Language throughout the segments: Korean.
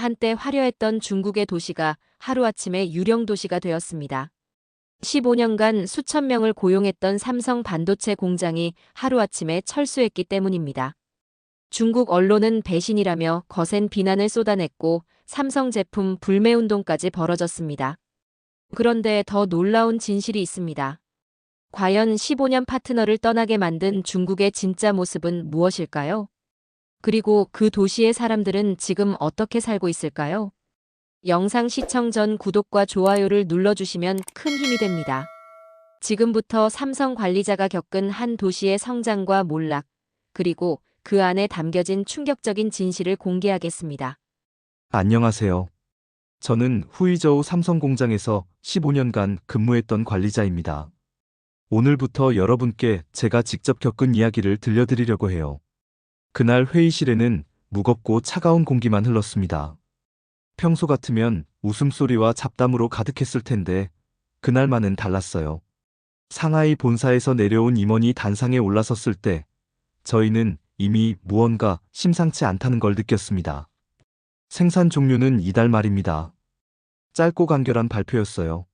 한때 화려했던 중국의 도시가 하루아침에 유령 도시가 되었습니다. 15년간 수천 명을 고용했던 삼성 반도체 공장이 하루아침에 철수했기 때문입니다. 중국 언론은 배신이라며 거센 비난을 쏟아냈고 삼성 제품 불매 운동까지 벌어졌습니다. 그런데 더 놀라운 진실이 있습니다. 과연 15년 파트너를 떠나게 만든 중국의 진짜 모습은 무엇일까요? 그리고 그 도시의 사람들은 지금 어떻게 살고 있을까요? 영상 시청 전 구독과 좋아요를 눌러주시면 큰 힘이 됩니다. 지금부터 삼성 관리자가 겪은 한 도시의 성장과 몰락, 그리고 그 안에 담겨진 충격적인 진실을 공개하겠습니다. 안녕하세요. 저는 후이저우 삼성공장에서 15년간 근무했던 관리자입니다. 오늘부터 여러분께 제가 직접 겪은 이야기를 들려드리려고 해요. 그날 회의실에는 무겁고 차가운 공기만 흘렀습니다. 평소 같으면 웃음소리와 잡담으로 가득했을 텐데 그날만은 달랐어요. 상하이 본사에서 내려온 임원이 단상에 올라섰을 때 저희는 이미 무언가 심상치 않다는 걸 느꼈습니다. 생산 종료는 이달 말입니다. 짧고 간결한 발표였어요.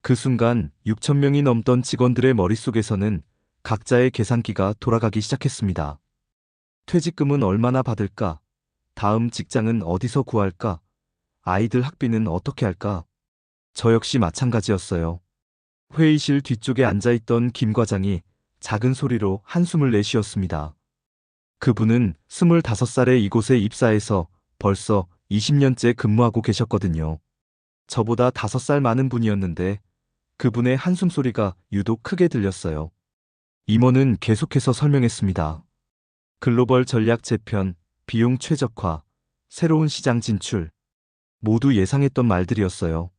그 순간 6천 명이 넘던 직원들의 머릿속에서는 각자의 계산기가 돌아가기 시작했습니다. 퇴직금은 얼마나 받을까? 다음 직장은 어디서 구할까? 아이들 학비는 어떻게 할까? 저 역시 마찬가지였어요. 회의실 뒤쪽에 앉아있던 김 과장이 작은 소리로 한숨을 내쉬었습니다. 그분은 25살에 이곳에 입사해서 벌써 20년째 근무하고 계셨거든요. 저보다 5살 많은 분이었는데 그분의 한숨 소리가 유독 크게 들렸어요. 임원은 계속해서 설명했습니다. 글로벌 전략 재편, 비용 최적화, 새로운 시장 진출. 모두 예상했던 말들이었어요.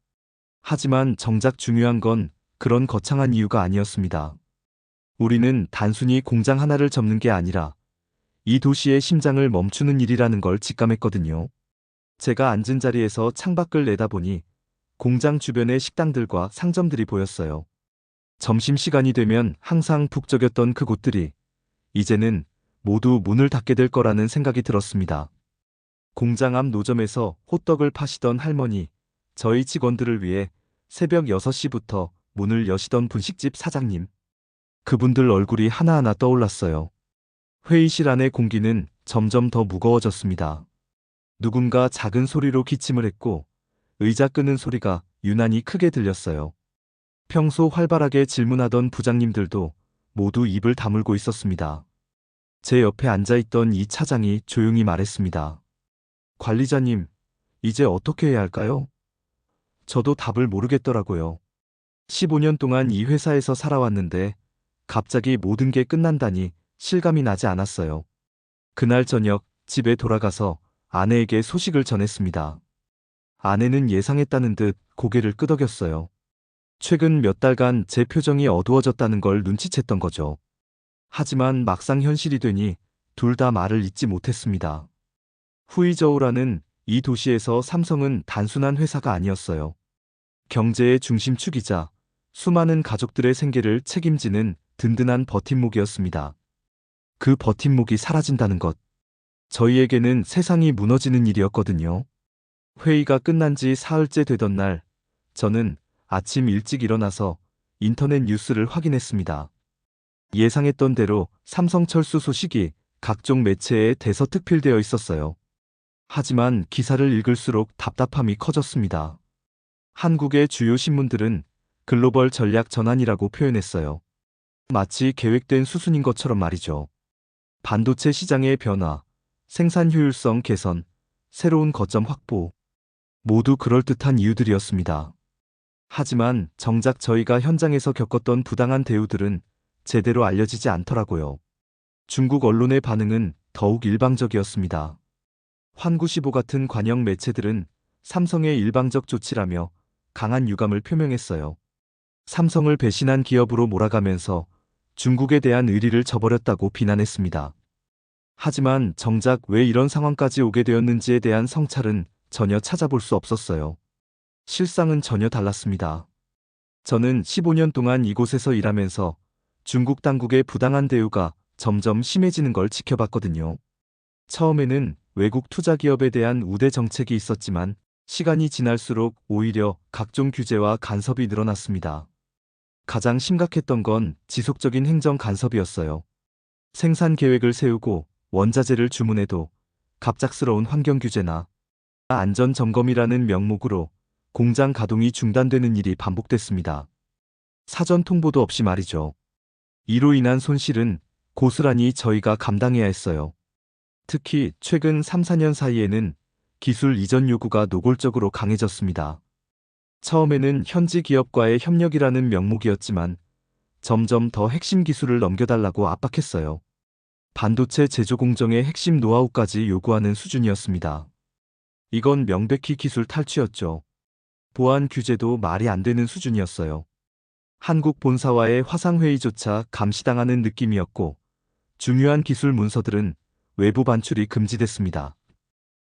하지만 정작 중요한 건 그런 거창한 이유가 아니었습니다. 우리는 단순히 공장 하나를 접는 게 아니라 이 도시의 심장을 멈추는 일이라는 걸 직감했거든요. 제가 앉은 자리에서 창밖을 내다보니 공장 주변의 식당들과 상점들이 보였어요. 점심시간이 되면 항상 북적였던 그곳들이 이제는 모두 문을 닫게 될 거라는 생각이 들었습니다. 공장 앞 노점에서 호떡을 파시던 할머니, 저희 직원들을 위해 새벽 6시부터 문을 여시던 분식집 사장님. 그분들 얼굴이 하나하나 떠올랐어요. 회의실 안의 공기는 점점 더 무거워졌습니다. 누군가 작은 소리로 기침을 했고 의자 끄는 소리가 유난히 크게 들렸어요. 평소 활발하게 질문하던 부장님들도 모두 입을 다물고 있었습니다. 제 옆에 앉아있던 이 차장이 조용히 말했습니다. 관리자님, 이제 어떻게 해야 할까요? 저도 답을 모르겠더라고요. 15년 동안 이 회사에서 살아왔는데 갑자기 모든 게 끝난다니 실감이 나지 않았어요. 그날 저녁 집에 돌아가서 아내에게 소식을 전했습니다. 아내는 예상했다는 듯 고개를 끄덕였어요. 최근 몇 달간 제 표정이 어두워졌다는 걸 눈치챘던 거죠. 하지만 막상 현실이 되니 둘 다 말을 잇지 못했습니다. 후이저우라는 이 도시에서 삼성은 단순한 회사가 아니었어요. 경제의 중심축이자 수많은 가족들의 생계를 책임지는 든든한 버팀목이었습니다. 그 버팀목이 사라진다는 것. 저희에게는 세상이 무너지는 일이었거든요. 회의가 끝난 지 사흘째 되던 날, 저는 아침 일찍 일어나서 인터넷 뉴스를 확인했습니다. 예상했던 대로 삼성철수 소식이 각종 매체에 대서특필되어 있었어요. 하지만 기사를 읽을수록 답답함이 커졌습니다. 한국의 주요 신문들은 글로벌 전략 전환이라고 표현했어요. 마치 계획된 수순인 것처럼 말이죠. 반도체 시장의 변화, 생산 효율성 개선, 새로운 거점 확보. 모두 그럴듯한 이유들이었습니다. 하지만 정작 저희가 현장에서 겪었던 부당한 대우들은 제대로 알려지지 않더라고요. 중국 언론의 반응은 더욱 일방적이었습니다. 환구시보 같은 관영 매체들은 삼성의 일방적 조치라며 강한 유감을 표명했어요. 삼성을 배신한 기업으로 몰아가면서 중국에 대한 의리를 저버렸다고 비난했습니다. 하지만 정작 왜 이런 상황까지 오게 되었는지에 대한 성찰은 전혀 찾아볼 수 없었어요. 실상은 전혀 달랐습니다. 저는 15년 동안 이곳에서 일하면서 중국 당국의 부당한 대우가 점점 심해지는 걸 지켜봤거든요. 처음에는 외국 투자 기업에 대한 우대 정책이 있었지만 시간이 지날수록 오히려 각종 규제와 간섭이 늘어났습니다. 가장 심각했던 건 지속적인 행정 간섭이었어요. 생산 계획을 세우고 원자재를 주문해도 갑작스러운 환경 규제나 안전 점검이라는 명목으로 공장 가동이 중단되는 일이 반복됐습니다. 사전 통보도 없이 말이죠. 이로 인한 손실은 고스란히 저희가 감당해야 했어요. 특히 최근 3, 4년 사이에는 기술 이전 요구가 노골적으로 강해졌습니다. 처음에는 현지 기업과의 협력이라는 명목이었지만 점점 더 핵심 기술을 넘겨달라고 압박했어요. 반도체 제조 공정의 핵심 노하우까지 요구하는 수준이었습니다. 이건 명백히 기술 탈취였죠. 보안 규제도 말이 안 되는 수준이었어요. 한국 본사와의 화상회의조차 감시당하는 느낌이었고, 중요한 기술 문서들은 외부 반출이 금지됐습니다.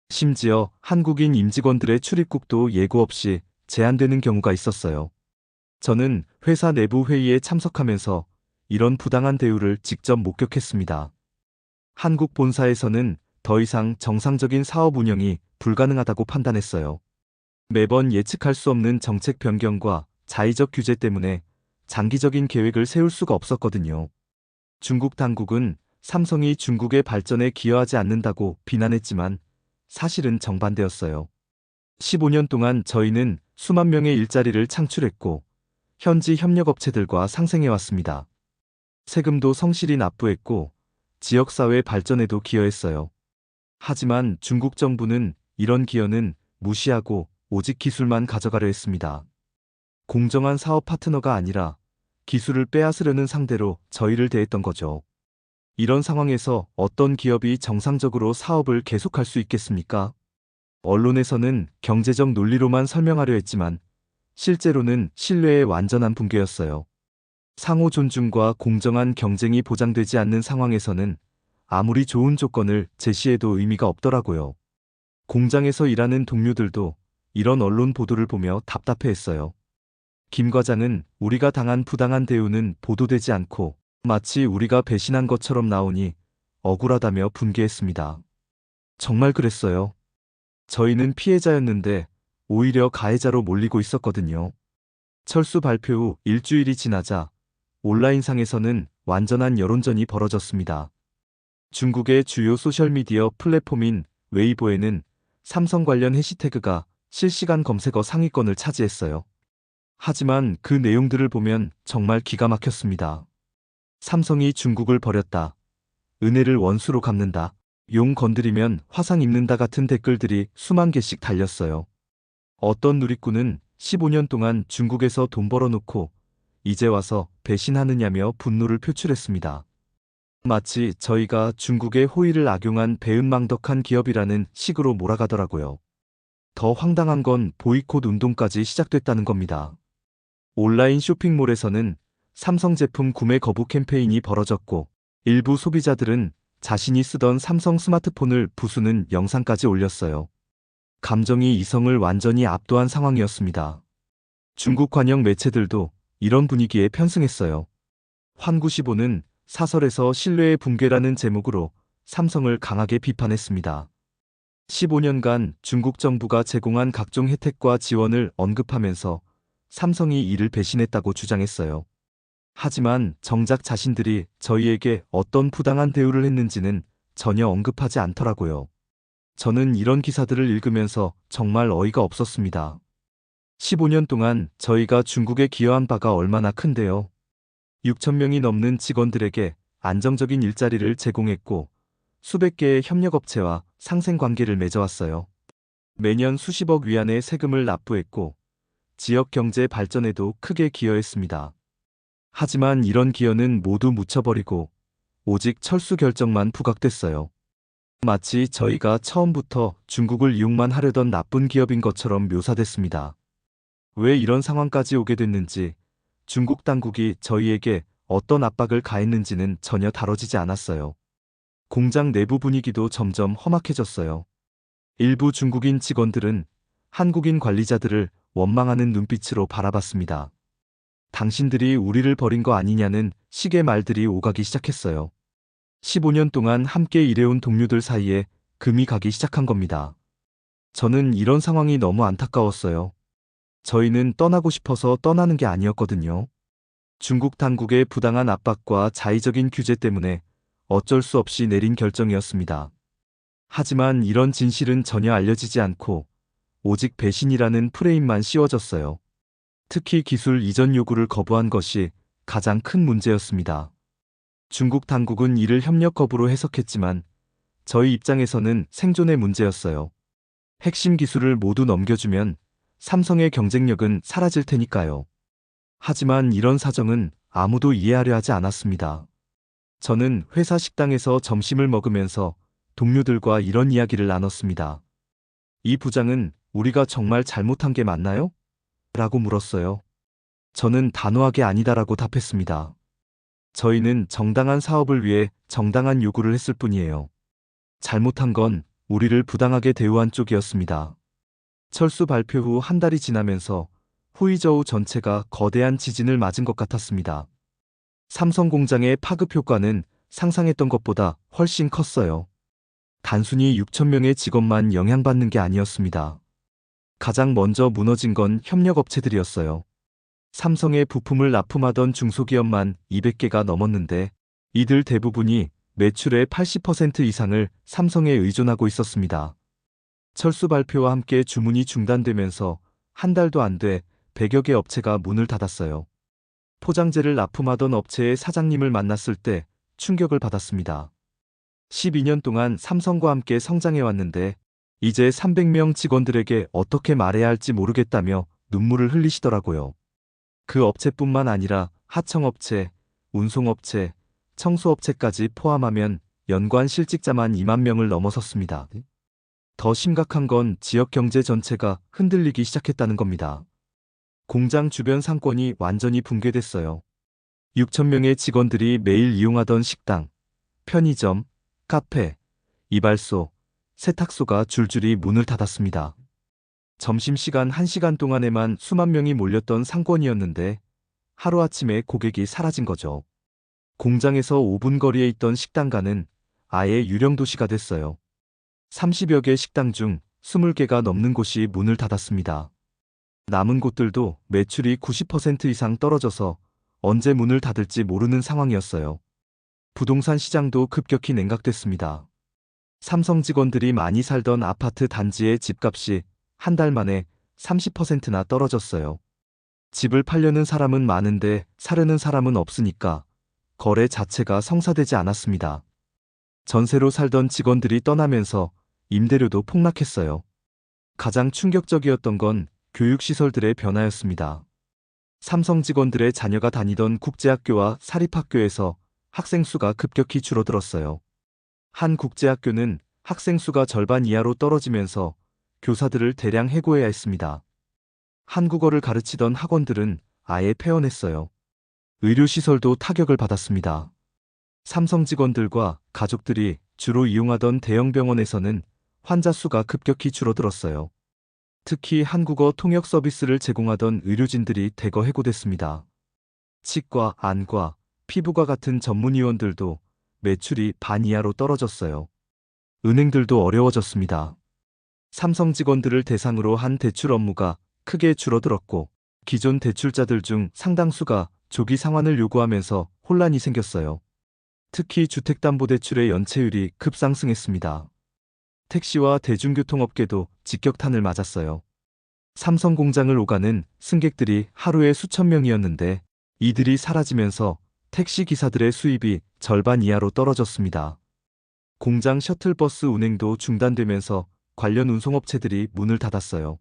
심지어 한국인 임직원들의 출입국도 예고 없이 제한되는 경우가 있었어요. 저는 회사 내부 회의에 참석하면서 이런 부당한 대우를 직접 목격했습니다. 한국 본사에서는 더 이상 정상적인 사업 운영이 불가능하다고 판단했어요. 매번 예측할 수 없는 정책 변경과 자의적 규제 때문에 장기적인 계획을 세울 수가 없었거든요. 중국 당국은 삼성이 중국의 발전에 기여하지 않는다고 비난했지만 사실은 정반대였어요. 15년 동안 저희는 수만 명의 일자리를 창출했고 현지 협력업체들과 상생해왔습니다. 세금도 성실히 납부했고 지역사회 발전에도 기여했어요. 하지만 중국 정부는 이런 기여는 무시하고 오직 기술만 가져가려 했습니다. 공정한 사업 파트너가 아니라 기술을 빼앗으려는 상대로 저희를 대했던 거죠. 이런 상황에서 어떤 기업이 정상적으로 사업을 계속할 수 있겠습니까? 언론에서는 경제적 논리로만 설명하려 했지만 실제로는 신뢰의 완전한 붕괴였어요. 상호 존중과 공정한 경쟁이 보장되지 않는 상황에서는 아무리 좋은 조건을 제시해도 의미가 없더라고요. 공장에서 일하는 동료들도 이런 언론 보도를 보며 답답해했어요. 김 과장은 우리가 당한 부당한 대우는 보도되지 않고 마치 우리가 배신한 것처럼 나오니 억울하다며 분개했습니다. 정말 그랬어요. 저희는 피해자였는데 오히려 가해자로 몰리고 있었거든요. 철수 발표 후 일주일이 지나자 온라인상에서는 완전한 여론전이 벌어졌습니다. 중국의 주요 소셜미디어 플랫폼인 웨이보에는 삼성 관련 해시태그가 실시간 검색어 상위권을 차지했어요. 하지만 그 내용들을 보면 정말 기가 막혔습니다. 삼성이 중국을 버렸다. 은혜를 원수로 갚는다. 용 건드리면 화상 입는다 같은 댓글들이 수만 개씩 달렸어요. 어떤 누리꾼은 15년 동안 중국에서 돈 벌어놓고 이제 와서 배신하느냐며 분노를 표출했습니다. 마치 저희가 중국의 호의를 악용한 배은망덕한 기업이라는 식으로 몰아가더라고요. 더 황당한 건 보이콧 운동까지 시작됐다는 겁니다. 온라인 쇼핑몰에서는 삼성 제품 구매 거부 캠페인이 벌어졌고 일부 소비자들은 자신이 쓰던 삼성 스마트폰을 부수는 영상까지 올렸어요. 감정이 이성을 완전히 압도한 상황이었습니다. 중국 관영 매체들도 이런 분위기에 편승했어요. 환구시보는 사설에서 신뢰의 붕괴라는 제목으로 삼성을 강하게 비판했습니다. 15년간 중국 정부가 제공한 각종 혜택과 지원을 언급하면서 삼성이 이를 배신했다고 주장했어요. 하지만 정작 자신들이 저희에게 어떤 부당한 대우를 했는지는 전혀 언급하지 않더라고요. 저는 이런 기사들을 읽으면서 정말 어이가 없었습니다. 15년 동안 저희가 중국에 기여한 바가 얼마나 큰데요. 6천명이 넘는 직원들에게 안정적인 일자리를 제공했고 수백 개의 협력업체와 상생관계를 맺어왔어요. 매년 수십억 위안의 세금을 납부했고 지역 경제 발전에도 크게 기여했습니다. 하지만 이런 기여는 모두 묻혀버리고 오직 철수 결정만 부각됐어요. 마치 저희가 처음부터 중국을 이용만 하려던 나쁜 기업인 것처럼 묘사됐습니다. 왜 이런 상황까지 오게 됐는지 중국 당국이 저희에게 어떤 압박을 가했는지는 전혀 다뤄지지 않았어요. 공장 내부 분위기도 점점 험악해졌어요. 일부 중국인 직원들은 한국인 관리자들을 원망하는 눈빛으로 바라봤습니다. 당신들이 우리를 버린 거 아니냐는 식의 말들이 오가기 시작했어요. 15년 동안 함께 일해온 동료들 사이에 금이 가기 시작한 겁니다. 저는 이런 상황이 너무 안타까웠어요. 저희는 떠나고 싶어서 떠나는 게 아니었거든요. 중국 당국의 부당한 압박과 자의적인 규제 때문에 어쩔 수 없이 내린 결정이었습니다. 하지만 이런 진실은 전혀 알려지지 않고 오직 배신이라는 프레임만 씌워졌어요. 특히 기술 이전 요구를 거부한 것이 가장 큰 문제였습니다. 중국 당국은 이를 협력 거부로 해석했지만 저희 입장에서는 생존의 문제였어요. 핵심 기술을 모두 넘겨주면 삼성의 경쟁력은 사라질 테니까요. 하지만 이런 사정은 아무도 이해하려 하지 않았습니다. 저는 회사 식당에서 점심을 먹으면서 동료들과 이런 이야기를 나눴습니다. 이 부장은 우리가 정말 잘못한 게 맞나요? 라고 물었어요. 저는 단호하게 아니다라고 답했습니다. 저희는 정당한 사업을 위해 정당한 요구를 했을 뿐이에요. 잘못한 건 우리를 부당하게 대우한 쪽이었습니다. 철수 발표 후 한 달이 지나면서 후이저우 전체가 거대한 지진을 맞은 것 같았습니다. 삼성 공장의 파급 효과는 상상했던 것보다 훨씬 컸어요. 단순히 6천명의 직원만 영향받는 게 아니었습니다. 가장 먼저 무너진 건 협력업체들이었어요. 삼성의 부품을 납품하던 중소기업만 200개가 넘었는데 이들 대부분이 매출의 80% 이상을 삼성에 의존하고 있었습니다. 철수 발표와 함께 주문이 중단되면서 한 달도 안 돼 100여 개 업체가 문을 닫았어요. 포장재를 납품하던 업체의 사장님을 만났을 때 충격을 받았습니다. 12년 동안 삼성과 함께 성장해 왔는데 이제 300명 직원들에게 어떻게 말해야 할지 모르겠다며 눈물을 흘리시더라고요. 그 업체뿐만 아니라 하청업체, 운송업체, 청소업체까지 포함하면 연관 실직자만 2만 명을 넘어섰습니다. 더 심각한 건 지역 경제 전체가 흔들리기 시작했다는 겁니다. 공장 주변 상권이 완전히 붕괴됐어요. 6천명의 직원들이 매일 이용하던 식당, 편의점, 카페, 이발소, 세탁소가 줄줄이 문을 닫았습니다. 점심시간 1시간 동안에만 수만 명이 몰렸던 상권이었는데 하루아침에 고객이 사라진 거죠. 공장에서 5분 거리에 있던 식당가는 아예 유령 도시가 됐어요. 30여 개 식당 중 20개가 넘는 곳이 문을 닫았습니다. 남은 곳들도 매출이 90% 이상 떨어져서 언제 문을 닫을지 모르는 상황이었어요. 부동산 시장도 급격히 냉각됐습니다. 삼성 직원들이 많이 살던 아파트 단지의 집값이 한 달 만에 30%나 떨어졌어요. 집을 팔려는 사람은 많은데 사려는 사람은 없으니까 거래 자체가 성사되지 않았습니다. 전세로 살던 직원들이 떠나면서 임대료도 폭락했어요. 가장 충격적이었던 건 교육시설들의 변화였습니다. 삼성 직원들의 자녀가 다니던 국제학교와 사립학교에서 학생 수가 급격히 줄어들었어요. 한 국제학교는 학생 수가 절반 이하로 떨어지면서 교사들을 대량 해고해야 했습니다. 한국어를 가르치던 학원들은 아예 폐원했어요. 의료시설도 타격을 받았습니다. 삼성 직원들과 가족들이 주로 이용하던 대형 병원에서는 환자 수가 급격히 줄어들었어요. 특히 한국어 통역 서비스를 제공하던 의료진들이 대거 해고됐습니다. 치과, 안과, 피부과 같은 전문의원들도 매출이 반 이하로 떨어졌어요. 은행들도 어려워졌습니다. 삼성 직원들을 대상으로 한 대출 업무가 크게 줄어들었고 기존 대출자들 중 상당수가 조기 상환을 요구하면서 혼란이 생겼어요. 특히 주택담보대출의 연체율이 급상승했습니다. 택시와 대중교통업계도 직격탄을 맞았어요. 삼성 공장을 오가는 승객들이 하루에 수천 명이었는데 이들이 사라지면서 택시 기사들의 수입이 절반 이하로 떨어졌습니다. 공장 셔틀버스 운행도 중단되면서 관련 운송업체들이 문을 닫았어요.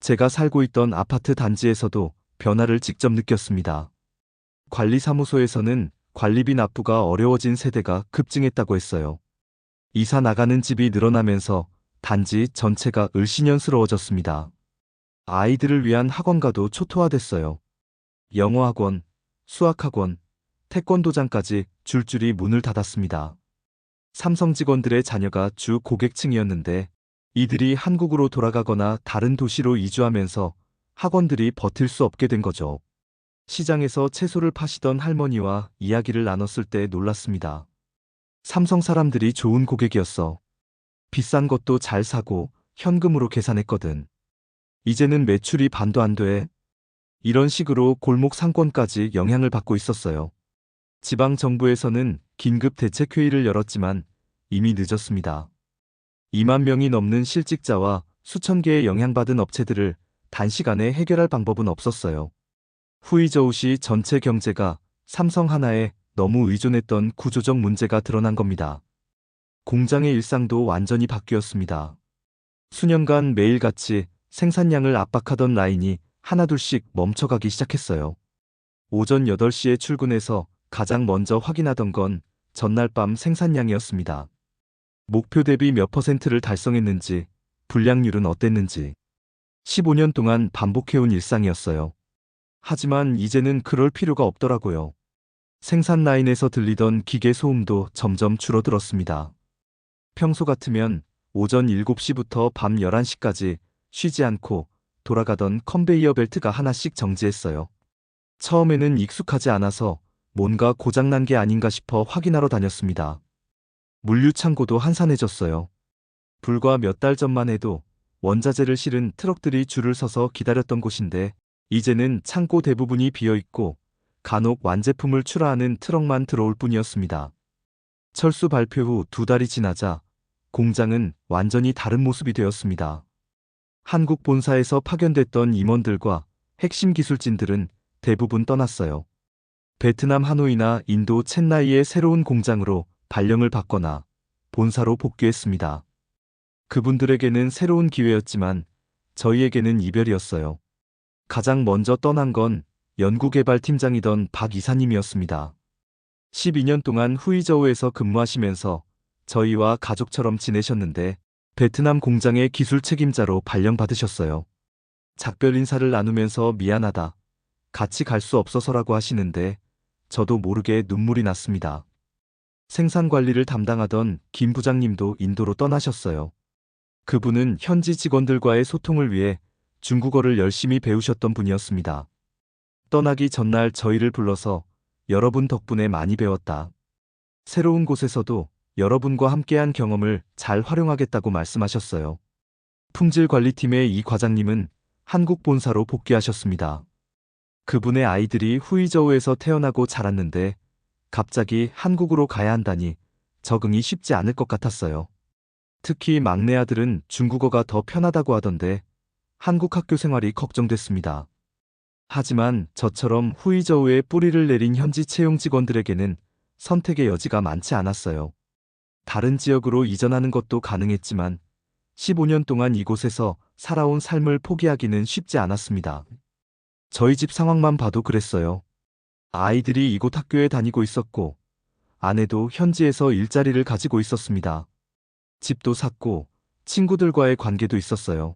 제가 살고 있던 아파트 단지에서도 변화를 직접 느꼈습니다. 관리사무소에서는 관리비 납부가 어려워진 세대가 급증했다고 했어요. 이사 나가는 집이 늘어나면서 단지 전체가 을씨년스러워졌습니다. 아이들을 위한 학원가도 초토화됐어요. 영어학원, 수학학원, 태권도장까지 줄줄이 문을 닫았습니다. 삼성 직원들의 자녀가 주 고객층이었는데 이들이 한국으로 돌아가거나 다른 도시로 이주하면서 학원들이 버틸 수 없게 된 거죠. 시장에서 채소를 파시던 할머니와 이야기를 나눴을 때 놀랐습니다. 삼성 사람들이 좋은 고객이었어. 비싼 것도 잘 사고 현금으로 계산했거든. 이제는 매출이 반도 안 돼. 이런 식으로 골목 상권까지 영향을 받고 있었어요. 지방 정부에서는 긴급 대책 회의를 열었지만 이미 늦었습니다. 2만 명이 넘는 실직자와 수천 개의 영향받은 업체들을 단시간에 해결할 방법은 없었어요. 후이저우시 전체 경제가 삼성 하나에 너무 의존했던 구조적 문제가 드러난 겁니다. 공장의 일상도 완전히 바뀌었습니다. 수년간 매일같이 생산량을 압박하던 라인이 하나둘씩 멈춰가기 시작했어요. 오전 8시에 출근해서 가장 먼저 확인하던 건 전날 밤 생산량이었습니다. 목표 대비 몇 퍼센트를 달성했는지, 불량률은 어땠는지. 15년 동안 반복해온 일상이었어요. 하지만 이제는 그럴 필요가 없더라고요. 생산 라인에서 들리던 기계 소음도 점점 줄어들었습니다. 평소 같으면 오전 7시부터 밤 11시까지 쉬지 않고 돌아가던 컨베이어 벨트가 하나씩 정지했어요. 처음에는 익숙하지 않아서 뭔가 고장난 게 아닌가 싶어 확인하러 다녔습니다. 물류 창고도 한산해졌어요. 불과 몇 달 전만 해도 원자재를 실은 트럭들이 줄을 서서 기다렸던 곳인데 이제는 창고 대부분이 비어 있고 간혹 완제품을 출하하는 트럭만 들어올 뿐이었습니다. 철수 발표 후 두 달이 지나자 공장은 완전히 다른 모습이 되었습니다. 한국 본사에서 파견됐던 임원들과 핵심 기술진들은 대부분 떠났어요. 베트남 하노이나 인도 첸나이의 새로운 공장으로 발령을 받거나 본사로 복귀했습니다. 그분들에게는 새로운 기회였지만 저희에게는 이별이었어요. 가장 먼저 떠난 건 연구개발팀장이던 박 이사님이었습니다. 12년 동안 후이저우에서 근무하시면서 저희와 가족처럼 지내셨는데 베트남 공장의 기술 책임자로 발령받으셨어요. 작별 인사를 나누면서 미안하다. 같이 갈 수 없어서라고 하시는데 저도 모르게 눈물이 났습니다. 생산 관리를 담당하던 김 부장님도 인도로 떠나셨어요. 그분은 현지 직원들과의 소통을 위해 중국어를 열심히 배우셨던 분이었습니다. 떠나기 전날 저희를 불러서 여러분 덕분에 많이 배웠다. 새로운 곳에서도 여러분과 함께한 경험을 잘 활용하겠다고 말씀하셨어요. 품질 관리팀의 이 과장님은 한국 본사로 복귀하셨습니다. 그분의 아이들이 후이저우에서 태어나고 자랐는데 갑자기 한국으로 가야 한다니 적응이 쉽지 않을 것 같았어요. 특히 막내 아들은 중국어가 더 편하다고 하던데 한국 학교 생활이 걱정됐습니다. 하지만 저처럼 후이저우에 뿌리를 내린 현지 채용 직원들에게는 선택의 여지가 많지 않았어요. 다른 지역으로 이전하는 것도 가능했지만 15년 동안 이곳에서 살아온 삶을 포기하기는 쉽지 않았습니다. 저희 집 상황만 봐도 그랬어요. 아이들이 이곳 학교에 다니고 있었고, 아내도 현지에서 일자리를 가지고 있었습니다. 집도 샀고, 친구들과의 관계도 있었어요.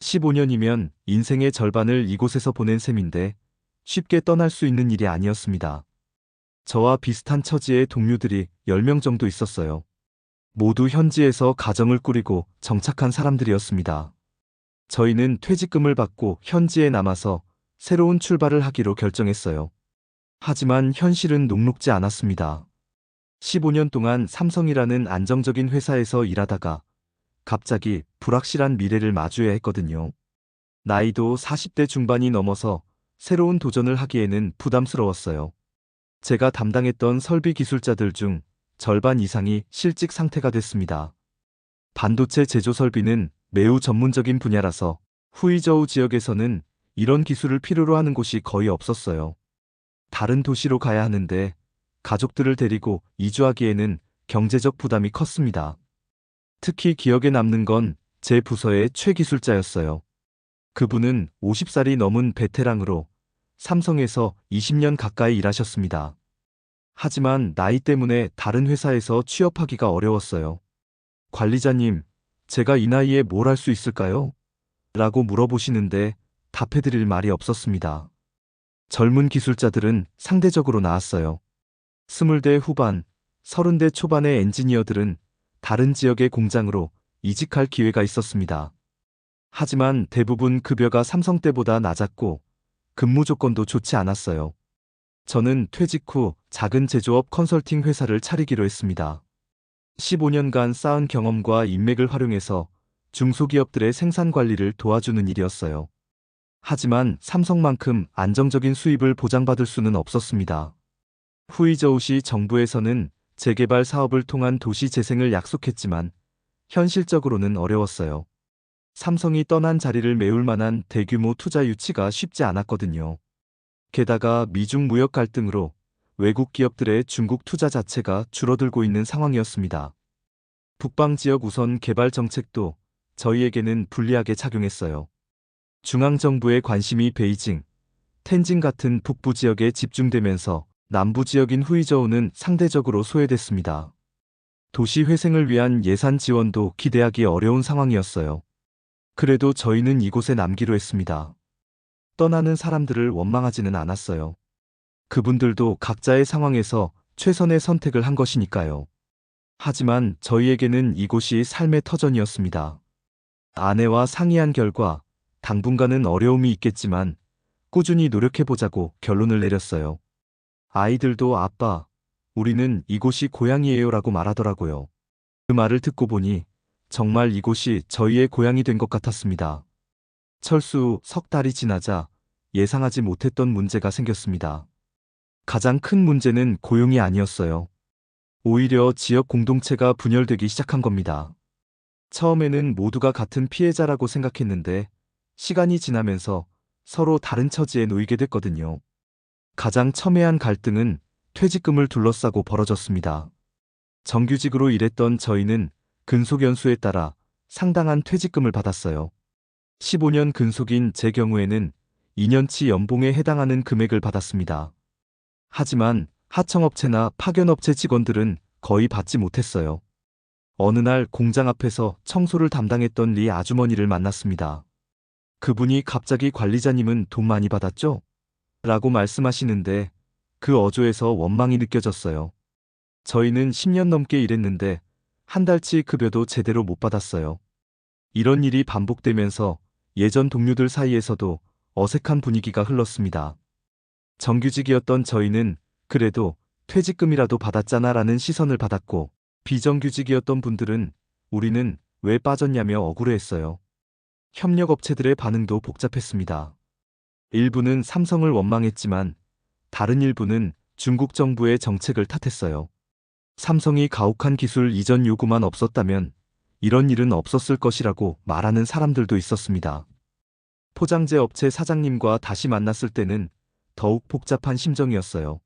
15년이면 인생의 절반을 이곳에서 보낸 셈인데, 쉽게 떠날 수 있는 일이 아니었습니다. 저와 비슷한 처지의 동료들이 10명 정도 있었어요. 모두 현지에서 가정을 꾸리고 정착한 사람들이었습니다. 저희는 퇴직금을 받고 현지에 남아서 새로운 출발을 하기로 결정했어요. 하지만 현실은 녹록지 않았습니다. 15년 동안 삼성이라는 안정적인 회사에서 일하다가 갑자기 불확실한 미래를 마주해야 했거든요. 나이도 40대 중반이 넘어서 새로운 도전을 하기에는 부담스러웠어요. 제가 담당했던 설비 기술자들 중 절반 이상이 실직 상태가 됐습니다. 반도체 제조 설비는 매우 전문적인 분야라서 후이저우 지역에서는 이런 기술을 필요로 하는 곳이 거의 없었어요. 다른 도시로 가야 하는데 가족들을 데리고 이주하기에는 경제적 부담이 컸습니다. 특히 기억에 남는 건 제 부서의 최 기술자였어요. 그분은 50살이 넘은 베테랑으로 삼성에서 20년 가까이 일하셨습니다. 하지만 나이 때문에 다른 회사에서 취업하기가 어려웠어요. 관리자님, 제가 이 나이에 뭘 할 수 있을까요? 라고 물어보시는데 답해드릴 말이 없었습니다. 젊은 기술자들은 상대적으로 나았어요. 스물 대 후반, 서른 대 초반의 엔지니어들은 다른 지역의 공장으로 이직할 기회가 있었습니다. 하지만 대부분 급여가 삼성 때보다 낮았고 근무 조건도 좋지 않았어요. 저는 퇴직 후 작은 제조업 컨설팅 회사를 차리기로 했습니다. 15년간 쌓은 경험과 인맥을 활용해서 중소기업들의 생산 관리를 도와주는 일이었어요. 하지만 삼성만큼 안정적인 수입을 보장받을 수는 없었습니다. 후이저우시 정부에서는 재개발 사업을 통한 도시 재생을 약속했지만 현실적으로는 어려웠어요. 삼성이 떠난 자리를 메울 만한 대규모 투자 유치가 쉽지 않았거든요. 게다가 미중 무역 갈등으로 외국 기업들의 중국 투자 자체가 줄어들고 있는 상황이었습니다. 북방 지역 우선 개발 정책도 저희에게는 불리하게 작용했어요. 중앙정부의 관심이 베이징, 텐진 같은 북부 지역에 집중되면서 남부 지역인 후이저우는 상대적으로 소외됐습니다. 도시 회생을 위한 예산 지원도 기대하기 어려운 상황이었어요. 그래도 저희는 이곳에 남기로 했습니다. 떠나는 사람들을 원망하지는 않았어요. 그분들도 각자의 상황에서 최선의 선택을 한 것이니까요. 하지만 저희에게는 이곳이 삶의 터전이었습니다. 아내와 상의한 결과 당분간은 어려움이 있겠지만 꾸준히 노력해보자고 결론을 내렸어요. 아이들도 아빠, 우리는 이곳이 고향이에요 라고 말하더라고요. 그 말을 듣고 보니 정말 이곳이 저희의 고향이 된 것 같았습니다. 철수 후석 달이 지나자 예상하지 못했던 문제가 생겼습니다. 가장 큰 문제는 고용이 아니었어요. 오히려 지역 공동체가 분열되기 시작한 겁니다. 처음에는 모두가 같은 피해자라고 생각했는데 시간이 지나면서 서로 다른 처지에 놓이게 됐거든요. 가장 첨예한 갈등은 퇴직금을 둘러싸고 벌어졌습니다. 정규직으로 일했던 저희는 근속 연수에 따라 상당한 퇴직금을 받았어요. 15년 근속인 제 경우에는 2년치 연봉에 해당하는 금액을 받았습니다. 하지만 하청업체나 파견업체 직원들은 거의 받지 못했어요. 어느 날 공장 앞에서 청소를 담당했던 리 아주머니를 만났습니다. 그분이 갑자기 관리자님은 돈 많이 받았죠? 라고 말씀하시는데 그 어조에서 원망이 느껴졌어요. 저희는 10년 넘게 일했는데 한 달치 급여도 제대로 못 받았어요. 이런 일이 반복되면서 예전 동료들 사이에서도 어색한 분위기가 흘렀습니다. 정규직이었던 저희는 그래도 퇴직금이라도 받았잖아 라는 시선을 받았고 비정규직이었던 분들은 우리는 왜 빠졌냐며 억울해했어요. 협력업체들의 반응도 복잡했습니다. 일부는 삼성을 원망했지만 다른 일부는 중국 정부의 정책을 탓했어요. 삼성이 가혹한 기술 이전 요구만 없었다면 이런 일은 없었을 것이라고 말하는 사람들도 있었습니다. 포장재 업체 사장님과 다시 만났을 때는 더욱 복잡한 심정이었어요.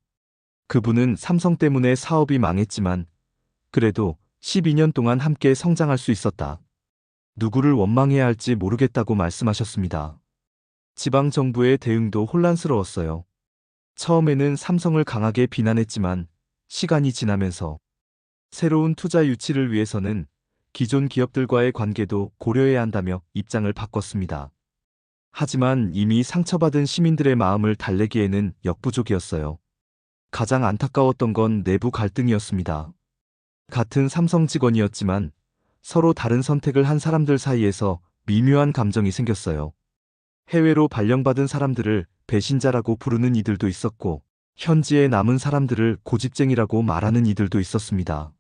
그분은 삼성 때문에 사업이 망했지만 그래도 12년 동안 함께 성장할 수 있었다. 누구를 원망해야 할지 모르겠다고 말씀하셨습니다. 지방 정부의 대응도 혼란스러웠어요. 처음에는 삼성을 강하게 비난했지만 시간이 지나면서 새로운 투자 유치를 위해서는 기존 기업들과의 관계도 고려해야 한다며 입장을 바꿨습니다. 하지만 이미 상처받은 시민들의 마음을 달래기에는 역부족이었어요. 가장 안타까웠던 건 내부 갈등이었습니다. 같은 삼성 직원이었지만 서로 다른 선택을 한 사람들 사이에서 미묘한 감정이 생겼어요. 해외로 발령받은 사람들을 배신자라고 부르는 이들도 있었고, 현지에 남은 사람들을 고집쟁이라고 말하는 이들도 있었습니다.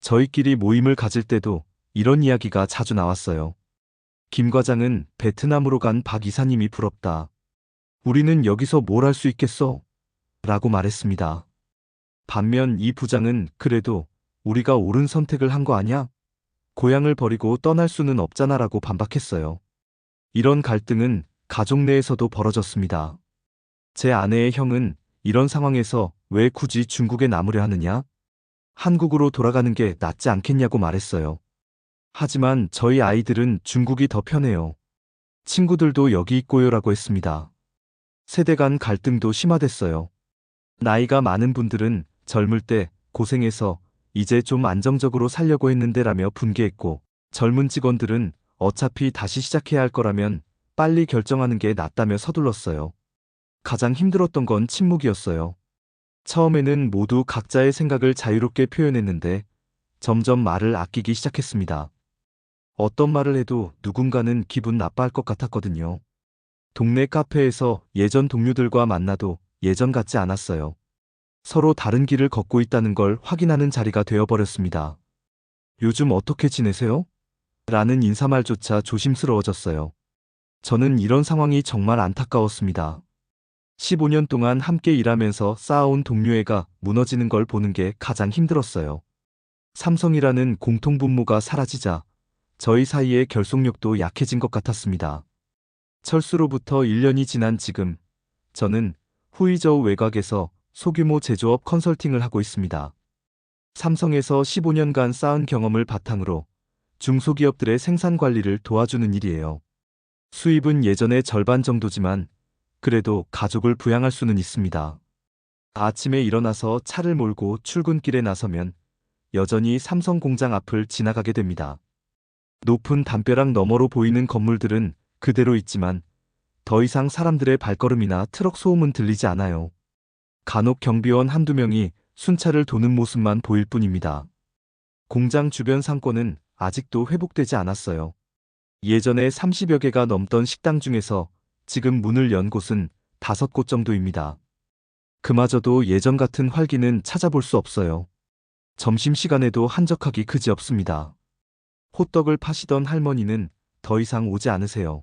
저희끼리 모임을 가질 때도 이런 이야기가 자주 나왔어요. 김 과장은 베트남으로 간 박 이사님이 부럽다. 우리는 여기서 뭘 할 수 있겠어? 라고 말했습니다. 반면 이 부장은 그래도 우리가 옳은 선택을 한 거 아냐? 고향을 버리고 떠날 수는 없잖아 라고 반박했어요. 이런 갈등은 가족 내에서도 벌어졌습니다. 제 아내의 형은 이런 상황에서 왜 굳이 중국에 남으려 하느냐? 한국으로 돌아가는 게 낫지 않겠냐고 말했어요. 하지만 저희 아이들은 중국이 더 편해요. 친구들도 여기 있고요라고 했습니다. 세대 간 갈등도 심화됐어요. 나이가 많은 분들은 젊을 때 고생해서 이제 좀 안정적으로 살려고 했는데라며 분개했고 젊은 직원들은 어차피 다시 시작해야 할 거라면 빨리 결정하는 게 낫다며 서둘렀어요. 가장 힘들었던 건 침묵이었어요. 처음에는 모두 각자의 생각을 자유롭게 표현했는데 점점 말을 아끼기 시작했습니다. 어떤 말을 해도 누군가는 기분 나빠할 것 같았거든요. 동네 카페에서 예전 동료들과 만나도 예전 같지 않았어요. 서로 다른 길을 걷고 있다는 걸 확인하는 자리가 되어버렸습니다. 요즘 어떻게 지내세요? 라는 인사말조차 조심스러워졌어요. 저는 이런 상황이 정말 안타까웠습니다. 15년 동안 함께 일하면서 쌓아온 동료애가 무너지는 걸 보는 게 가장 힘들었어요. 삼성이라는 공통분모가 사라지자 저희 사이의 결속력도 약해진 것 같았습니다. 철수로부터 1년이 지난 지금 저는 후이저우 외곽에서 소규모 제조업 컨설팅을 하고 있습니다. 삼성에서 15년간 쌓은 경험을 바탕으로 중소기업들의 생산 관리를 도와주는 일이에요. 수입은 예전의 절반 정도지만 그래도 가족을 부양할 수는 있습니다. 아침에 일어나서 차를 몰고 출근길에 나서면 여전히 삼성 공장 앞을 지나가게 됩니다. 높은 담벼락 너머로 보이는 건물들은 그대로 있지만 더 이상 사람들의 발걸음이나 트럭 소음은 들리지 않아요. 간혹 경비원 한두 명이 순찰을 도는 모습만 보일 뿐입니다. 공장 주변 상권은 아직도 회복되지 않았어요. 예전에 30여 개가 넘던 식당 중에서 지금 문을 연 곳은 다섯 곳 정도입니다. 그마저도 예전 같은 활기는 찾아볼 수 없어요. 점심시간에도 한적하기 그지없습니다. 호떡을 파시던 할머니는 더 이상 오지 않으세요.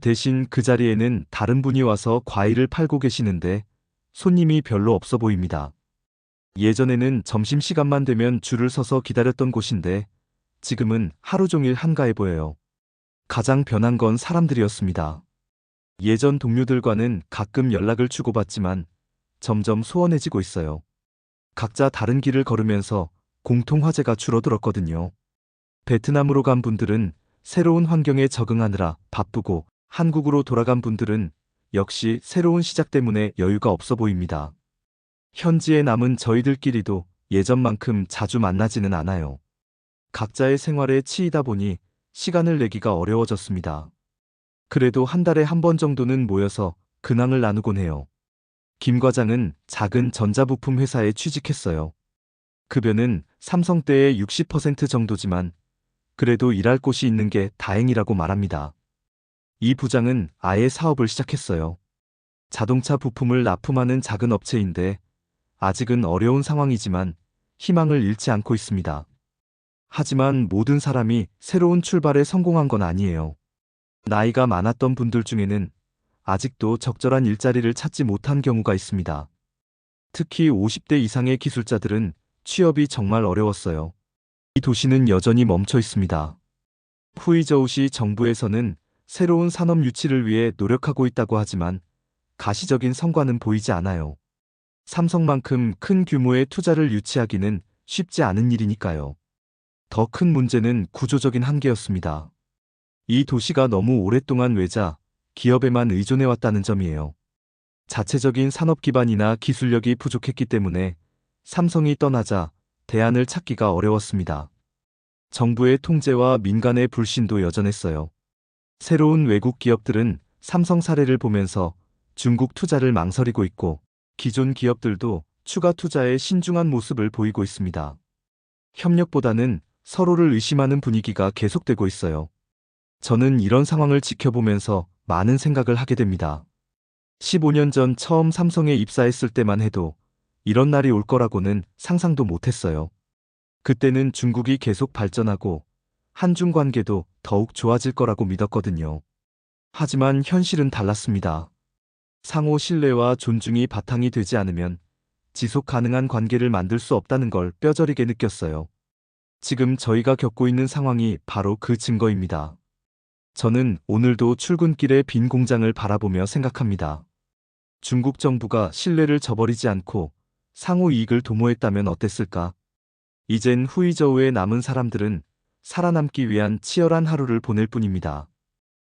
대신 그 자리에는 다른 분이 와서 과일을 팔고 계시는데 손님이 별로 없어 보입니다. 예전에는 점심시간만 되면 줄을 서서 기다렸던 곳인데 지금은 하루 종일 한가해 보여요. 가장 변한 건 사람들이었습니다. 예전 동료들과는 가끔 연락을 주고받지만 점점 소원해지고 있어요. 각자 다른 길을 걸으면서 공통 화제가 줄어들었거든요. 베트남으로 간 분들은 새로운 환경에 적응하느라 바쁘고 한국으로 돌아간 분들은 역시 새로운 시작 때문에 여유가 없어 보입니다. 현지에 남은 저희들끼리도 예전만큼 자주 만나지는 않아요. 각자의 생활에 치이다 보니 시간을 내기가 어려워졌습니다. 그래도 한 달에 한 번 정도는 모여서 근황을 나누곤 해요. 김 과장은 작은 전자부품 회사에 취직했어요. 급여는 삼성 때의 60% 정도지만 그래도 일할 곳이 있는 게 다행이라고 말합니다. 이 부장은 아예 사업을 시작했어요. 자동차 부품을 납품하는 작은 업체인데 아직은 어려운 상황이지만 희망을 잃지 않고 있습니다. 하지만 모든 사람이 새로운 출발에 성공한 건 아니에요. 나이가 많았던 분들 중에는 아직도 적절한 일자리를 찾지 못한 경우가 있습니다. 특히 50대 이상의 기술자들은 취업이 정말 어려웠어요. 이 도시는 여전히 멈춰 있습니다. 후이저우시 정부에서는 새로운 산업 유치를 위해 노력하고 있다고 하지만 가시적인 성과는 보이지 않아요. 삼성만큼 큰 규모의 투자를 유치하기는 쉽지 않은 일이니까요. 더 큰 문제는 구조적인 한계였습니다. 이 도시가 너무 오랫동안 외자, 기업에만 의존해왔다는 점이에요. 자체적인 산업 기반이나 기술력이 부족했기 때문에 삼성이 떠나자 대안을 찾기가 어려웠습니다. 정부의 통제와 민간의 불신도 여전했어요. 새로운 외국 기업들은 삼성 사례를 보면서 중국 투자를 망설이고 있고 기존 기업들도 추가 투자에 신중한 모습을 보이고 있습니다. 협력보다는 서로를 의심하는 분위기가 계속되고 있어요. 저는 이런 상황을 지켜보면서 많은 생각을 하게 됩니다. 15년 전 처음 삼성에 입사했을 때만 해도 이런 날이 올 거라고는 상상도 못했어요. 그때는 중국이 계속 발전하고 한중 관계도 더욱 좋아질 거라고 믿었거든요. 하지만 현실은 달랐습니다. 상호 신뢰와 존중이 바탕이 되지 않으면 지속 가능한 관계를 만들 수 없다는 걸 뼈저리게 느꼈어요. 지금 저희가 겪고 있는 상황이 바로 그 증거입니다. 저는 오늘도 출근길의 빈 공장을 바라보며 생각합니다. 중국 정부가 신뢰를 저버리지 않고 상호 이익을 도모했다면 어땠을까? 이젠 후이저우에 남은 사람들은 살아남기 위한 치열한 하루를 보낼 뿐입니다.